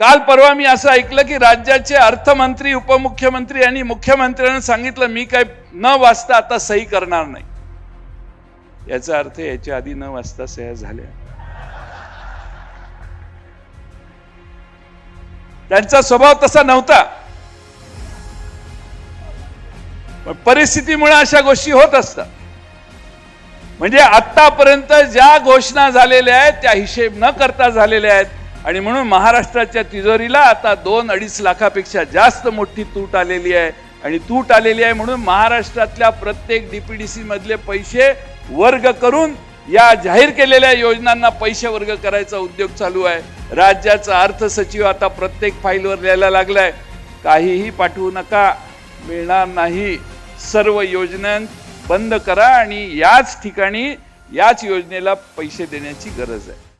काल परवा मी असं ऐकलं की राज्याचे अर्थमंत्री उपमुख्यमंत्री आणि मुख्यमंत्र्यांनी सांगितलं मी काय न वाचता आता सही करणार नाही. याचा अर्थ याच्या आधी न वाचता सह्या झाल्या. त्यांचा स्वभाव तसा नव्हता. परिस्थितीमुळे अशा गोष्टी होत असतात. म्हणजे आतापर्यंत ज्या घोषणा झालेल्या आहेत त्या हिशेब न करता झालेल्या आहेत. आणि म्हणून महाराष्ट्राच्या तिजोरीला आता दोन अडीच लाखापेक्षा जास्त मोठी तूट आलेली आहे. आणि तूट आलेली आहे म्हणून महाराष्ट्रातल्या प्रत्येक डीपीडीसी मधले पैसे वर्ग करून या जाहीर केलेल्या योजनांना पैसे वर्ग करायचा उद्योग चालू आहे. राज्याचा अर्थ सचिव आता प्रत्येक फाईलवर लिहायला लागलाय. काहीही पाठवू नका मिळणार नाही. सर्व योजना बंद करा आणि याच ठिकाणी याच योजनेला पैसे देण्याची गरज आहे.